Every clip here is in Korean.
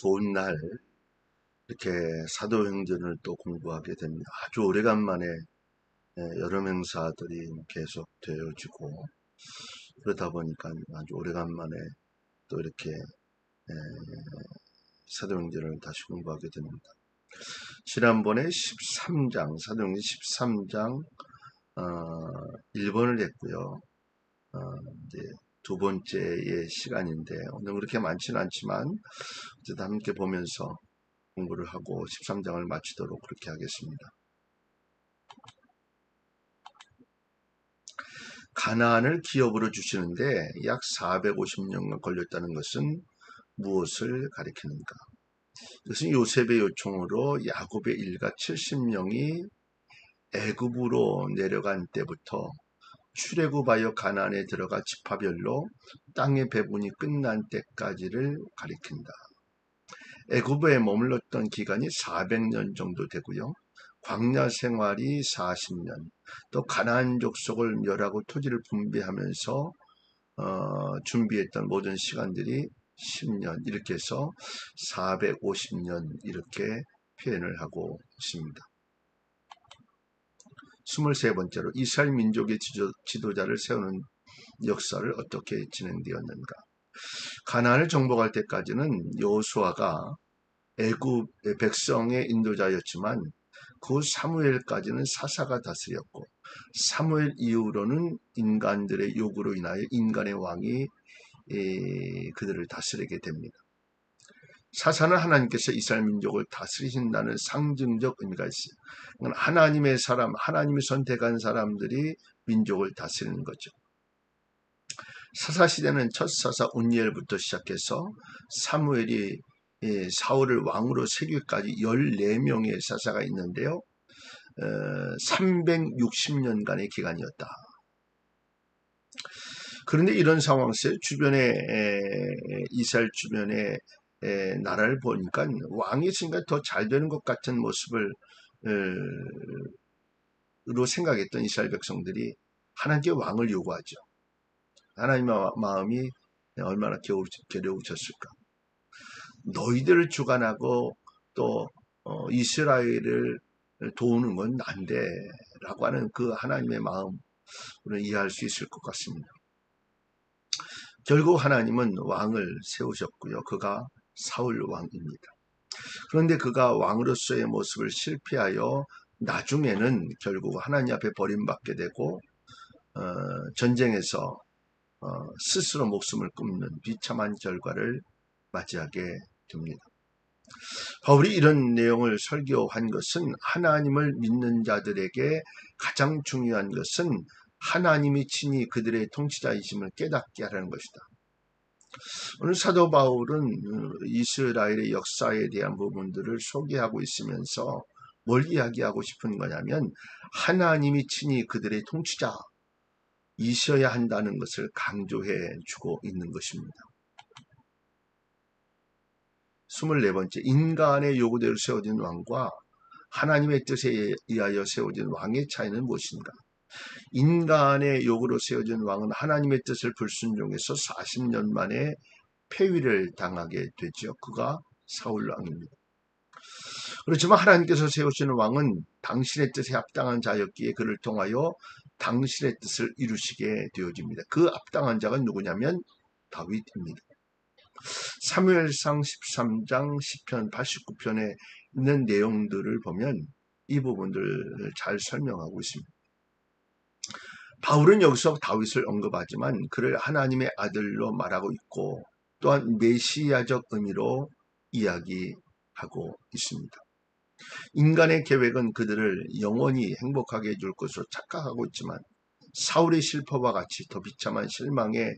좋은 날 이렇게 사도행전을 또 공부하게 됩니다. 아주 오래간만에 예, 여러 명사들이 계속 되어지고 그러다 보니까 아주 오래간만에 또 이렇게 예, 사도행전을 다시 공부하게 됩니다. 지난번에 13장, 사도행전 13장 어, 1번을 했고요. 어, 이제 두 번째의 시간인데 오늘 그렇게 많지는 않지만 어쨌든 함께 보면서 공부를 하고 13장을 마치도록 그렇게 하겠습니다. 가나안을 기업으로 주시는데 약 450년간 걸렸다는 것은 무엇을 가리키는가? 이것은 요셉의 요청으로 야곱의 일가 70명이 애굽으로 내려간 때부터 출애굽하여 가나안에 들어가 지파별로 땅의 배분이 끝난 때까지를 가리킨다. 애굽에 머물렀던 기간이 400년 정도 되고요. 광야 생활이 40년, 또 가나안 족속을 멸하고 토지를 분배하면서 어, 준비했던 모든 시간들이 10년 이렇게 해서 450년 이렇게 표현을 하고 있습니다. 23번째로 이스라엘 민족의 지도, 자를 세우는 역사를 어떻게 진행되었는가. 가나안을 정복할 때까지는 여호수아가 애굽의 백성의 인도자였지만 그 사무엘까지는 사사가 다스렸고 사무엘 이후로는 인간들의 요구로 인하여 인간의 왕이 그들을 다스리게 됩니다. 사사는 하나님께서 이스라엘 민족을 다스리신다는 상징적 의미가 있어요. 하나님의 사람, 하나님이 선택한 사람들이 민족을 다스리는 거죠. 사사 시대는 첫 사사 운니엘부터 시작해서 사무엘이 사울을 왕으로 세기까지 14명의 사사가 있는데요. 360년간의 기간이었다. 그런데 이런 상황 에서 주변에 이스라엘 주변에 나라를 보니까 왕이 있으니까 더 잘 되는 것 같은 모습을 으로 생각했던 이스라엘 백성들이 하나님께 왕을 요구하죠. 하나님의 마음이 얼마나 겨려우셨을까. 너희들을 주관하고 또 어, 이스라엘을 도우는 건 난데 라고 하는 그 하나님의 마음을 이해할 수 있을 것 같습니다. 결국 하나님은 왕을 세우셨고요. 그가 사울 왕입니다. 그런데 그가 왕으로서의 모습을 실패하여 나중에는 결국 하나님 앞에 버림받게 되고 어, 전쟁에서 어, 스스로 목숨을 끊는 비참한 결과를 맞이하게 됩니다. 바울이 이런 내용을 설교한 것은 하나님을 믿는 자들에게 가장 중요한 것은 하나님이 친히 그들의 통치자이심을 깨닫게 하라는 것이다. 오늘 사도 바울은 어, 이스라엘의 역사에 대한 부분들을 소개하고 있으면서 뭘 이야기하고 싶은 거냐면 하나님이 친히 그들의 통치자 이셔야 한다는 것을 강조해 주고 있는 것입니다. 24번째 인간의 요구대로 세워진 왕과 하나님의 뜻에 의하여 세워진 왕의 차이는 무엇인가? 인간의 요구로 세워진 왕은 하나님의 뜻을 불순종해서 40년 만에 폐위를 당하게 되죠. 그가 사울 왕입니다. 그렇지만 하나님께서 세우시는 왕은 당신의 뜻에 합당한 자였기에 그를 통하여 당신의 뜻을 이루시게 되어집니다. 그 합당한 자가 누구냐면 다윗입니다. 사무엘상 13장 10편 89편에 있는 내용들을 보면 이 부분들을 잘 설명하고 있습니다. 바울은 여기서 다윗을 언급하지만 그를 하나님의 아들로 말하고 있고 또한 메시아적 의미로 이야기하고 있습니다. 인간의 계획은 그들을 영원히 행복하게 해줄 것으로 착각하고 있지만 사울의 실패와 같이 더 비참한 실망의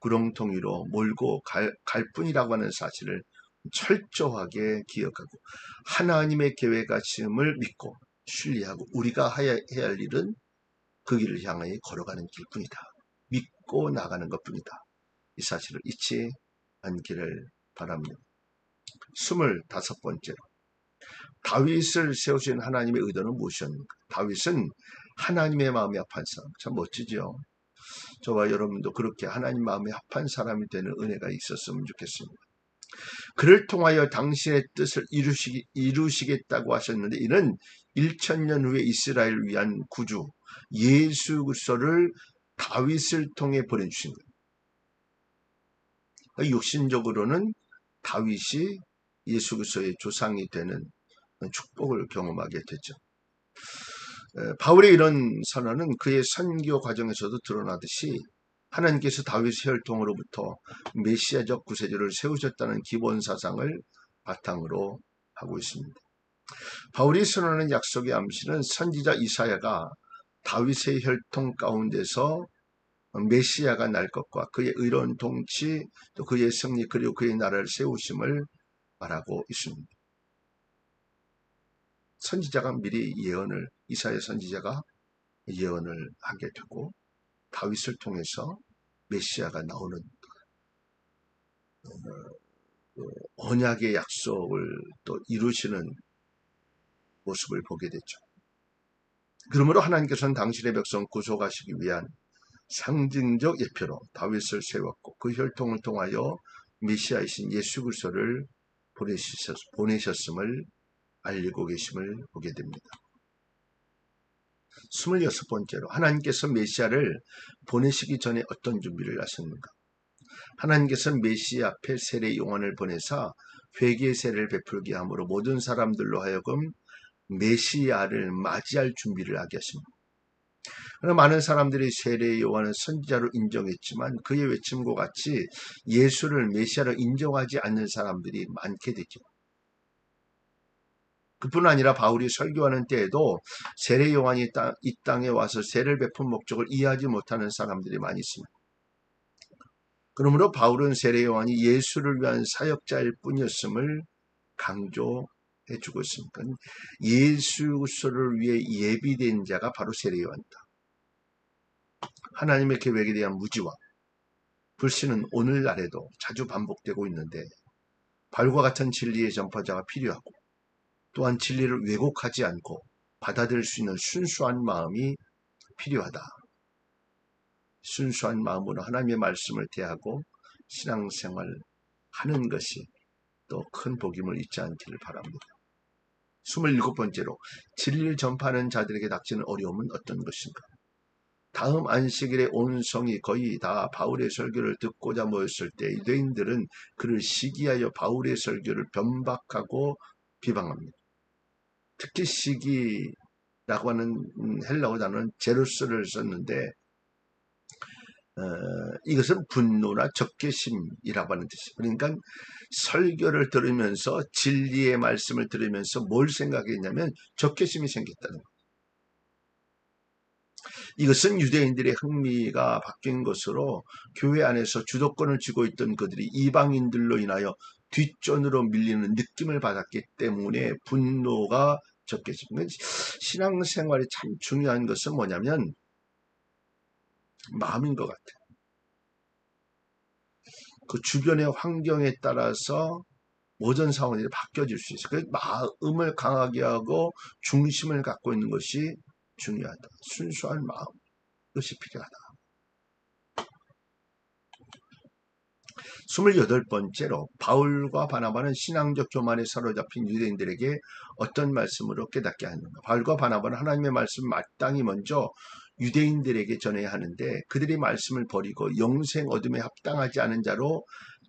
구렁텅이로 몰고 갈, 갈 뿐이라고 하는 사실을 철저하게 기억하고 하나님의 계획하심을 믿고 신뢰하고 우리가 해야 할 일은 그 길을 향하여 걸어가는 길뿐이다. 믿고 나가는 것뿐이다. 이 사실을 잊지 않기를 바랍니다. 스물다섯 번째로 다윗을 세우신 하나님의 의도는 무엇이었는가? 다윗은 하나님의 마음에 합한 사람. 참 멋지죠. 저와 여러분도 그렇게 하나님 마음에 합한 사람이 되는 은혜가 있었으면 좋겠습니다. 그를 통하여 당신의 뜻을 이루시기, 이루시겠다고 하셨는데 이는 1천년 후에 이스라엘을 위한 구주 예수 그리스도를 다윗을 통해 보내주신 거예요. 그러니까 육신적으로는 다윗이 예수 그리스도의 조상이 되는 축복을 경험하게 되죠. 바울의 이런 선언은 그의 선교 과정에서도 드러나듯이 하나님께서 다윗의 혈통으로부터 메시아적 구세주를 세우셨다는 기본 사상을 바탕으로 하고 있습니다. 바울이 선언하는 약속의 암시는 선지자 이사야가 다윗의 혈통 가운데서 메시아가 날 것과 그의 의로운 통치 또 그의 승리 그리고 그의 나라를 세우심을 말하고 있습니다. 선지자가 미리 예언을 이사야 선지자가 예언을 하게 되고 다윗을 통해서 메시아가 나오는 어, 그 언약의 약속을 또 이루시는 모습을 보게 됐죠. 그러므로 하나님께서는 당신의 백성 구속하시기 위한 상징적 예표로 다윗을 세웠고 그 혈통을 통하여 메시아이신 예수 그리스도를 보내셨음을 알리고 계심을 보게 됩니다. 26번째로 하나님께서 메시아를 보내시기 전에 어떤 준비를 하셨는가? 하나님께서 메시아 앞에 세례 용원을 보내사 회개의 세례를 베풀게 함으로 모든 사람들로 하여금 메시아를 맞이할 준비를 하게 하십니다. 많은 사람들이 세례 요한을 선지자로 인정했지만 그의 외침과 같이 예수를 메시아로 인정하지 않는 사람들이 많게 되죠. 그뿐 아니라 바울이 설교하는 때에도 세례 요한이 이 땅에 와서 세례를 베푼 목적을 이해하지 못하는 사람들이 많이 있습니다. 그러므로 바울은 세례 요한이 예수를 위한 사역자일 뿐이었음을 강조 해 주고 있습니다. 예수 그리스도를 위해 예비된 자가 바로 세례 요한이다. 하나님의 계획에 대한 무지와 불신은 오늘날에도 자주 반복되고 있는데 발과 같은 진리의 전파자가 필요하고 또한 진리를 왜곡하지 않고 받아들일 수 있는 순수한 마음이 필요하다. 순수한 마음으로 하나님의 말씀을 대하고 신앙생활 하는 것이 또 큰 복임을 잊지 않기를 바랍니다. 27번째로 진리를 전파하는 자들에게 닥치는 어려움은 어떤 것인가? 다음 안식일에 온 성이 거의 다 바울의 설교를 듣고자 모였을 때 유대인들은 그를 시기하여 바울의 설교를 변박하고 비방합니다. 특히 시기라고 하는 헬라어 단어는 제루스를 썼는데 어, 이것은 분노나 적개심이라고 하는 뜻이에요. 그러니까 설교를 들으면서 진리의 말씀을 들으면서 뭘 생각했냐면 적개심이 생겼다는. 이것은 유대인들의 흥미가 바뀐 것으로 교회 안에서 주도권을 쥐고 있던 그들이 이방인들로 인하여 뒷전으로 밀리는 느낌을 받았기 때문에 분노가 적게지만 신앙생활이 참 중요한 것은 뭐냐면 마음인 것 같아요. 그 주변의 환경에 따라서 모든 상황이 바뀌어질 수 있어요. 그 마음을 강하게 하고 중심을 갖고 있는 것이 중요하다. 순수한 마음. 이것이 필요하다. 28번째로 바울과 바나바는 신앙적 교만에 사로잡힌 유대인들에게 어떤 말씀으로 깨닫게 하는가. 바울과 바나바는 하나님의 말씀 마땅히 먼저 유대인들에게 전해야 하는데 그들이 말씀을 버리고 영생 얻음에 합당하지 않은 자로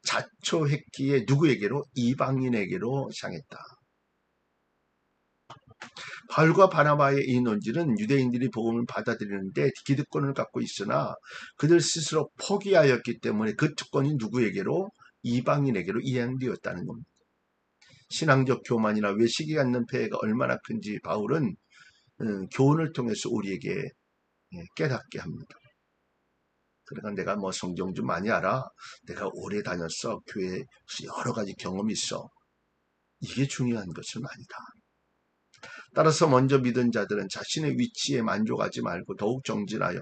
자초했기에 누구에게로 이방인에게로 향했다. 바울과 바나바의 이 논지는 유대인들이 복음을 받아들이는데 기득권을 갖고 있으나 그들 스스로 포기하였기 때문에 그 특권이 누구에게로 이방인에게로 이행되었다는 겁니다. 신앙적 교만이나 외식이 갖는 폐해가 얼마나 큰지 바울은 음, 교훈을 통해서 우리에게 예, 깨닫게 합니다. 그러니까 내가 뭐 성경 좀 많이 알아. 내가 오래 다녔어. 교회에 여러 가지 경험이 있어. 이게 중요한 것은 아니다. 따라서 먼저 믿은 자들은 자신의 위치에 만족하지 말고 더욱 정진하여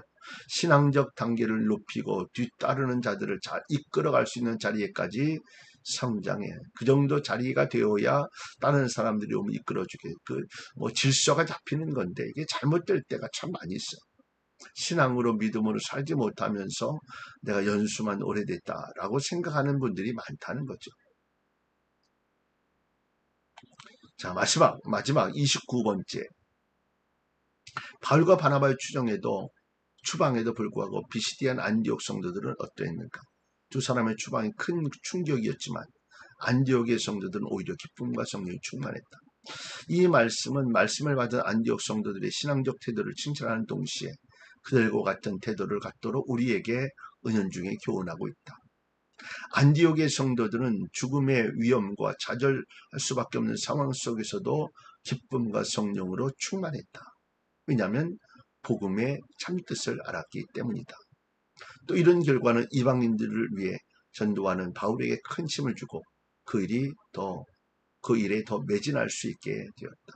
신앙적 단계를 높이고 뒤따르는 자들을 잘 이끌어갈 수 있는 자리에까지 성장해. 그 정도 자리가 되어야 다른 사람들이 오면 이끌어주게. 그, 뭐, 질서가 잡히는 건데, 이게 잘못될 때가 참 많이 있어. 신앙으로 믿음으로 살지 못하면서 내가 연수만 오래됐다라고 생각하는 분들이 많다는 거죠. 자, 마지막, 마지막 29번째. 바울과 바나바의 추정에도 추방에도 불구하고 비시디안 안디옥 성도들은 어떠했는가? 두 사람의 추방이 큰 충격이었지만 안디옥의 성도들은 오히려 기쁨과 성령이 충만했다. 이 말씀은 말씀을 받은 안디옥 성도들의 신앙적 태도를 칭찬하는 동시에 그들과 같은 태도를 갖도록 우리에게 은연중에 교훈하고 있다. 안디옥의 성도들은 죽음의 위험과 좌절할 수밖에 없는 상황 속에서도 기쁨과 성령으로 충만했다. 왜냐하면 복음의 참뜻을 알았기 때문이다. 또 이런 결과는 이방인들을 위해 전도하는 바울에게 큰 힘을 주고 그 일이 더, 그 일에 더 매진할 수 있게 되었다.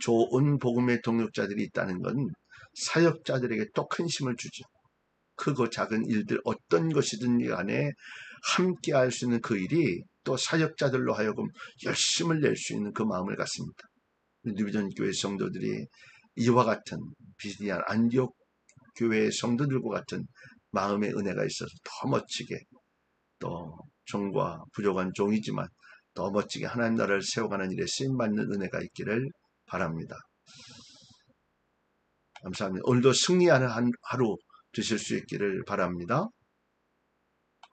좋은 복음의 동력자들이 있다는 건 사역자들에게 또 큰 힘을 주죠. 크고 작은 일들 어떤 것이든 간에 함께 할 수 있는 그 일이 또 사역자들로 하여금 열심을 낼 수 있는 그 마음을 갖습니다. 뉴비전 교회 성도들이 이와 같은 비디안 안디옥 교회의 성도들과 같은 마음의 은혜가 있어서 더 멋지게 또 종과 부족한 종이지만 더 멋지게 하나님 나라를 세워가는 일에 쓰임받는 은혜가 있기를 바랍니다. 감사합니다. 오늘도 승리하는 하루 되실 수 있기를 바랍니다.